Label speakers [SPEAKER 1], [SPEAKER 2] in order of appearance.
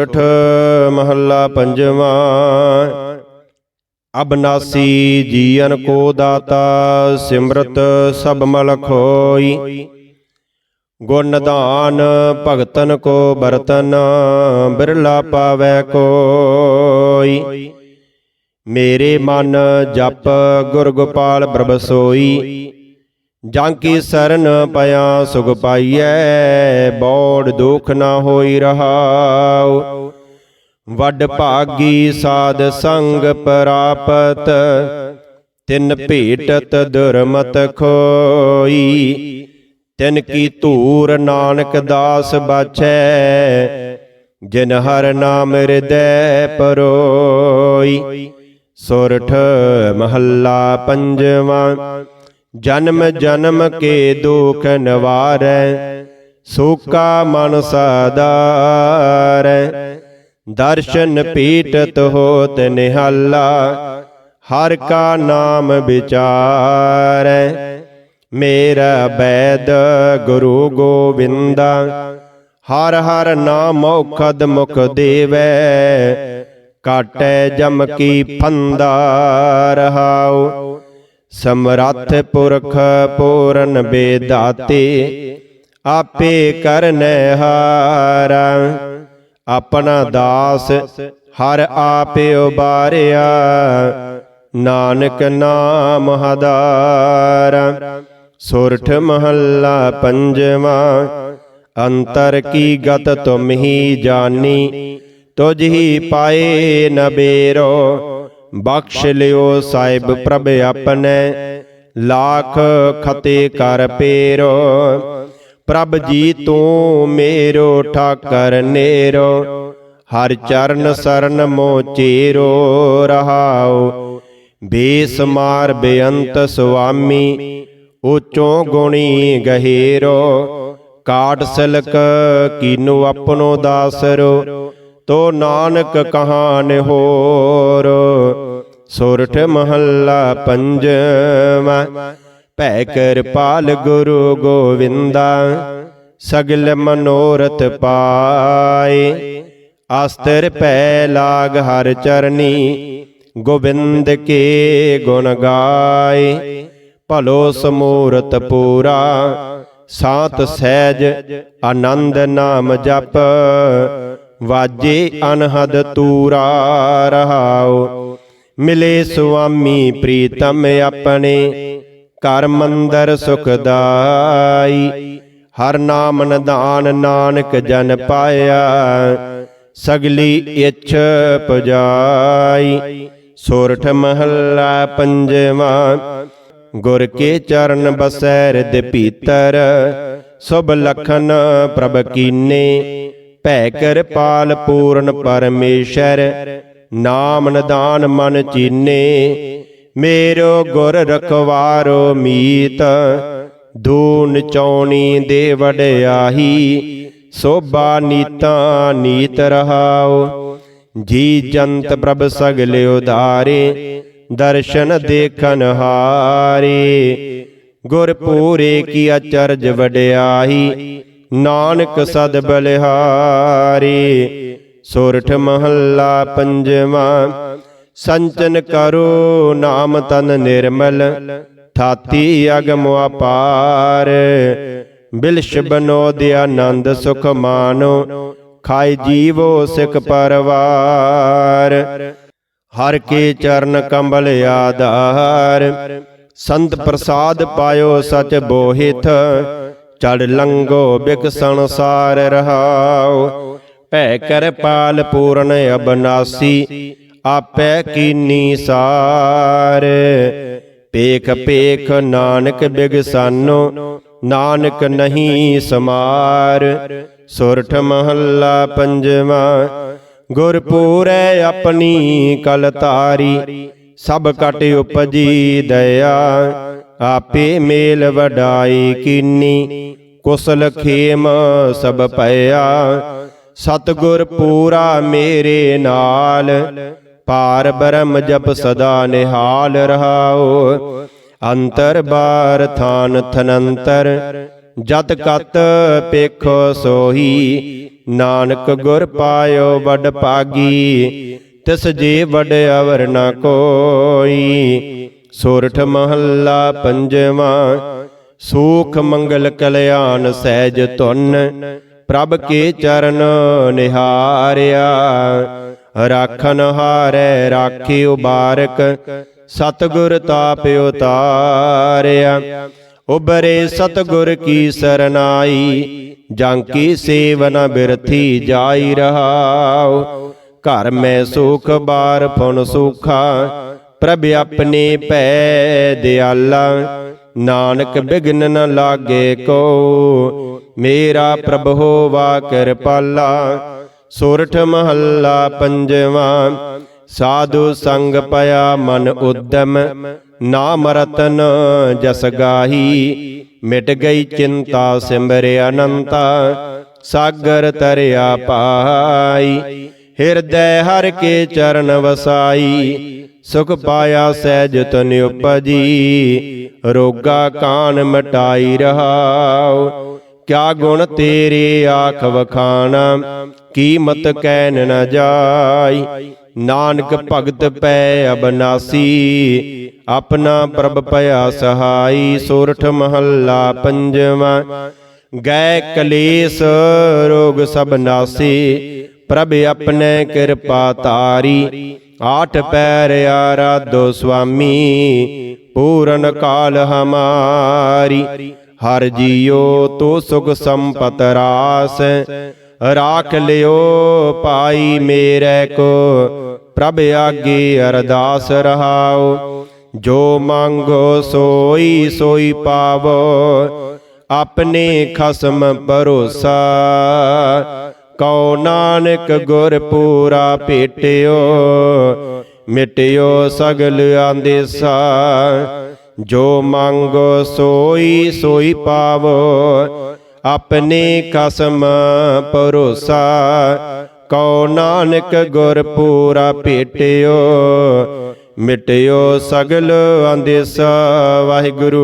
[SPEAKER 1] ਠ ਮਹੱਲਾ ਪੰਜਵਾਂ। ਅਬਨਾਸੀ ਜੀਵਨ ਕੋ ਦਾਤਾ, ਸਿਮਰਤ ਸਭ ਮਲਖ ਹੋਈ। ਗੁਣ ਨਿਧਾਨ ਭਗਤਨ ਕੋ ਬਰਤਨ, ਬਿਰਲਾ ਪਾਵੈ ਕੋਈ। ਮੇਰੇ ਮਨ ਜਪ ਗੁਰ ਗੋਪਾਲ ਪ੍ਰਭ ਜਾਂ ਕੀ ਸਰਨ ਪਿਆ ਸੁਖ ਪਾਈਐ? ਬੋੜ ਦੁਖ ਨਾ ਹੋਈ ਰਹਾਉ। ਵੱਡ ਭਾਗੀ ਸਾਧ ਸੰਗ ਪ੍ਰਾਪਤ, ਤਿਨ ਭੇਟਤ ਦੁਰਮਤ ਖੋਈ। ਤਿਨ ਕੀ ਧੂਰ ਨਾਨਕ ਦਾਸ ਬਾਛੈ, ਜਿਨ ਹਰ ਨਾਮ ਹਿਰਦੈ ਪਰੋਈ। ਸੁਰਠ ਮਹੱਲਾ ਪੰਜਵਾਂ ਜਨਮ ਜਨਮ ਕੇ ਦੁਖ ਨਿਵਾਰੈ, ਸੂਕਾ ਮਨ ਸਾਦਾਰੈ। ਦਰਸ਼ਨ ਪੀਟਤ ਹੋਤ ਨਿਹਾਲਾ, ਹਰ ਕਾ ਨਾਮ ਵਿਚਾਰੈ। ਮੇਰਾ ਬੈਦ ਗੁਰੂ ਗੋਬਿੰਦਾ ਹਰ ਹਰ ਨਾਮ ਔਖਦ ਮੁਖ ਦੇਵੈ। ਕਾਟੈ ਜਮ ਕੀ ਫੰਦਾ ਰਹਾਉ ਸਮਰੱਥ ਪੁਰਖ ਪੂਰਨ ਬੇਦਾਤੇ, ਆਪੇ ਕਰਨੈ ਹਾਰਾ। ਆਪਣਾ ਦਾਸ ਹਰ ਆਪੇ ਉਬਾਰਿਆ, ਨਾਨਕ ਨਾਮ ਹਦਾਰਾ। ਸੁਰਠ ਮਹੱਲਾ ਪੰਜਵਾਂ, ਅੰਤਰ ਕੀ ਗਤ ਤੁਮ ਹੀ ਜਾਣੀ ਤੁਝ ਹੀ ਪਾਏ ਨਬੇਰੋ ਬਖਸ਼ ਲਿਓ ਸਾਹਿਬ ਪ੍ਰਭ ਆਪਣੇ, ਲਾਖ ਖਤੇ ਕਰ ਪੇਰੋ। ਪ੍ਰਭ ਜੀ ਤੂੰ ਮੇਰੋ, ਠਾਕਰ ਨੇਰੋ। ਹਰ ਚਰਨ ਸਰਨ ਮੋ ਚੇਰੋ ਰਹਾਉ ਬੇਸਮਾਰ ਬੇਅੰਤ ਸੁਆਮੀ, ਉਚੋਂ ਗੁਣੀ ਗਹੀਰੋ। ਕਾਟ ਸਿਲਕ ਕੀਨੂ ਆਪਣੋ ਦਾਸਰੋ। ਤੋ ਨਾਨਕ ਕਹਾਨ ਹੋਰ। ਸੁਰਠ ਮਹੱਲਾ ਪੰਜਵਾਂ। ਭੈ ਕਿਰਪਾਲ ਗੁਰੂ ਗੋਵਿੰਦਾ, ਸਗਲ ਮਨੋਰਥ ਪਾਏ। ਆਸਤਰ ਪੈ ਲਾਗ ਹਰ ਚਰਨੀ, ਗੋਬਿੰਦ ਕੇ ਗੁਣ ਗਾਏ। ਭਲੋ ਸਮੂਰਤ ਪੂਰਾ, ਸਾਤ ਸਹਿਜ, ਆਨੰਦ ਨਾਮ ਜਪ। ਵਾਜੇ ਅਨਹਦ ਤੂਰਾ ਰਹਾਉ। ਮਿਲੇ ਸੁਆਮੀ ਪ੍ਰੀਤਮ ਆਪਣੇ ਕਰ ਮੰਦਰ ਸੁਖਦਾਈ। ਹਰ ਨਾਮ ਨਿਧਾਨ ਨਾਨਕ ਜਨ ਪਾਇਆ, ਸਗਲੀ ਇੱਛ ਪੁਜਾਈ। ਸੋਰਠ ਮਹੱਲਾ ਪੰਜਵਾਂ, ਗੁਰ ਕੇ ਚਰਨ ਬਸੈ ਰਿਦ ਭੀਤਰ। ਸੁਭ ਲਖਨ ਪ੍ਰਭ ਕੀਨੇ ਭੈ ਕਿਰਪਾਲ ਪੂਰਨ ਪਰਮੇਸ਼ਰ, ਨਾਮ ਨਿਦਾਨ ਮਨ ਚੀਨੇ, ਮੇਰੋ ਗੁਰ ਰਖਵਾਰੋ ਮੀਤ ਦੂਨ ਚੌਣੀ ਦੇ ਵਡਿਆਹੀ, ਸੋਭਾ ਨੀਤਾ ਨੀਤ ਰਹਾਓ ਜੀ ਜੰਤ ਪ੍ਰਭ ਸਗਲੇ ਉਧਾਰੇ, ਦਰਸ਼ਨ ਦੇਖਨ ਹਾਰੇ ਗੁਰ ਪੂਰੇ ਕੀ ਅਚਰਜ ਵਡਿਆਹੀ ਨਾਨਕ ਸਦ ਬਲਿਹਾਰੀ, ਸੋਰਠ ਮਹੱਲਾ ਪੰਜਵਾਂ, ਸੰਚਨ ਕਰੋ ਨਾਮ ਤਨ ਨਿਰਮਲ, ਥਾਤੀ ਅਗਮ ਅਪਾਰ। ਬਿਲਸ਼ ਬਨੋਦ ਆਨੰਦ ਸੁਖ ਮਾਨੋ, ਖਾਇ ਜੀਵੋ ਸਿਖ ਪਰਵਾਰ। ਹਰ ਕੇ ਚਰਨ ਕੰਬਲ ਆਧਾਰ, ਸੰਤ ਪ੍ਰਸਾਦ ਪਾਇਓ ਸਚ ਬੋਹਿਤ ਚੜ ਲੰਗੋ ਬਿਕ ਸੰਸਾਰ ਰਹਾਉ ਭੈ ਕਿਰਪਾਲ ਪੂਰਨ ਅਬਨਾਸੀ, ਆਪੈ ਕੀਨੀ ਸਾਰ। ਪੇਖ ਪੇਖ ਨਾਨਕ ਬਿਗਸਾਨੋ, ਨਾਨਕ ਨਹੀਂ ਸਮਾਰ। ਸੁਰਠ ਮਹੱਲਾ ਪੰਜਵਾਂ ਗੁਰ ਪੂਰੈ ਆਪਣੀ ਕਲ ਤਾਰੀ ਸਭ ਕਟ ਉਪਜੀ ਦਇਆ। ਆਪੇ ਮੇਲ ਵਡਾਈ ਕੀਨੀ, ਕੁਸਲ ਖੇਮ ਸਭ ਭਇਆ। ਸਤਗੁਰ ਪੂਰਾ ਮੇਰੇ ਨਾਲ, ਪਾਰ ਬ੍ਰਹਮ ਜਪ ਸਦਾ ਨਿਹਾਲ ਰਹਾਓ। ਅੰਤਰ ਬਾਰ ਥਾਨ ਥਨੰਤਰ, ਜਤ ਕਤ ਪੇਖੋ ਸੋਹੀ। ਨਾਨਕ ਗੁਰ ਪਾਇਓ ਵਡ ਪਾਗੀ ਤਿਸ ਜੀ ਵਡ ਅਵਰ ਨ ਕੋਈ। ਸੋਰਠ ਮਹੱਲਾ ਪੰਜਵਾਂ, ਸੂਖ ਮੰਗਲ ਕਲਿਆਣ ਸਹਿਜ ਧੁਨ, ਪ੍ਰਭ ਕੇ ਚਰਨ ਨਿਹਾਰਿਆ। ਰਾਖਨ ਹਾਰੈ, ਰਾਖੀ ਉਬਾਰਕ, ਸਤਗੁਰ ਤਾਪ ਉਤਾਰਿਆ। ਉਬਰੇ ਸਤਗੁਰ ਕੀ ਸਰਨਾਈ ਜਾਂ ਕੀ ਸੇਵਨ ਬਿਰਥੀ ਜਾਈ ਰਹਾਉ। ਘਰ ਮੈਂ ਸੁਖ, ਬਾਰ ਫੁਨ ਸੁਖਾ ਪ੍ਰਭ ਆਪਣੇ ਭੈ ਦਿਆਲਾ, ਨਾਨਕ ਬਿਗਨ ਨ ਲਾਗੇ ਕੋ। ਮੇਰਾ ਪ੍ਰਭ ਹੋਵਾ ਕਿਰਪਾਲਾ, ਸੋਰਠ ਮਹੱਲਾ ਪੰਜਵਾਂ। ਸਾਧੂ ਸੰਗ ਪਿਆ ਮਨ ਉਦਮ, ਨਾਮ ਰਤਨ ਜਸ ਗਾਹੀ। ਮਿਟ ਗਈ ਚਿੰਤਾ ਸਿਮਰਿ ਅਨੰਤਾ, ਸਾਗਰ ਤਰਿਆ ਪਾਈ। ਹਿਰਦੈ ਹਰ ਕੇ ਚਰਨ ਵਸਾਈ, ਸੁਖ ਪਾਇਆ ਸਹਿਜ ਤਨ ਉਪਜੀ, ਰੋਗਾ ਕਾਨ ਮਟਾਈ ਰਹਾਉ। ਕਿਆ ਗੁਣ ਤੇਰੇ ਆਖ ਵਖਾਣਾ, ਕੀਮਤ ਕੈਨ ਨ ਜਾਈ। ਨਾਨਕ ਭਗਤ ਪੈ ਅਬਨਾਸੀ ਆਪਣਾ ਪ੍ਰਭ ਭਇਆ ਸਹਾਈ, ਸੋਰਠ ਮਹੱਲਾ ਪੰਜਵਾਂ। ਗਏ ਕਲੇਸ਼ ਰੋਗ ਸਭ ਨਾਸੀ ਪ੍ਰਭ ਆਪਣੇ ਕਿਰਪਾ ਤਾਰੀ ਆਠ ਪੈਰ ਆਰਾਧੋ ਸੁਆਮੀ, ਪੂਰਨ ਕਾਲ ਹਮਾਰੀ। ਹਰ ਜੀਓ ਤੋ ਸੁਖ ਸੰਪਤ ਰਾਸ, ਰਾਖ ਲਿਓ ਪਾਈ ਮੇਰੇ ਕੋ। ਪ੍ਰਭ ਆਗੇ ਅਰਦਾਸ ਰਹਾਓ, ਜੋ ਮੰਗੋ ਸੋਈ ਸੋਈ ਪਾਵੋ। ਆਪਣੇ ਖਸਮ ਭਰੋਸਾ ਕਉ ਨਾਨਕ ਗੁਰ ਪੂਰਾ ਭੇਟਿਓ ਮਿਟਿਓ ਸਗਲ ਆਂਦੇਸਾ ਜੋ ਮੰਗੋ ਸੋਈ ਸੋਈ ਪਾਵੋ, ਆਪਣੇ ਕਸਮ ਭਰੋਸਾ। ਕਉ ਨਾਨਕ ਗੁਰ ਪੂਰਾ ਭੇਟਿਓ ਮਿਟਿਓ ਸਗਲ ਆਂਦੇਸਾ ਵਾਹਿਗੁਰੂ।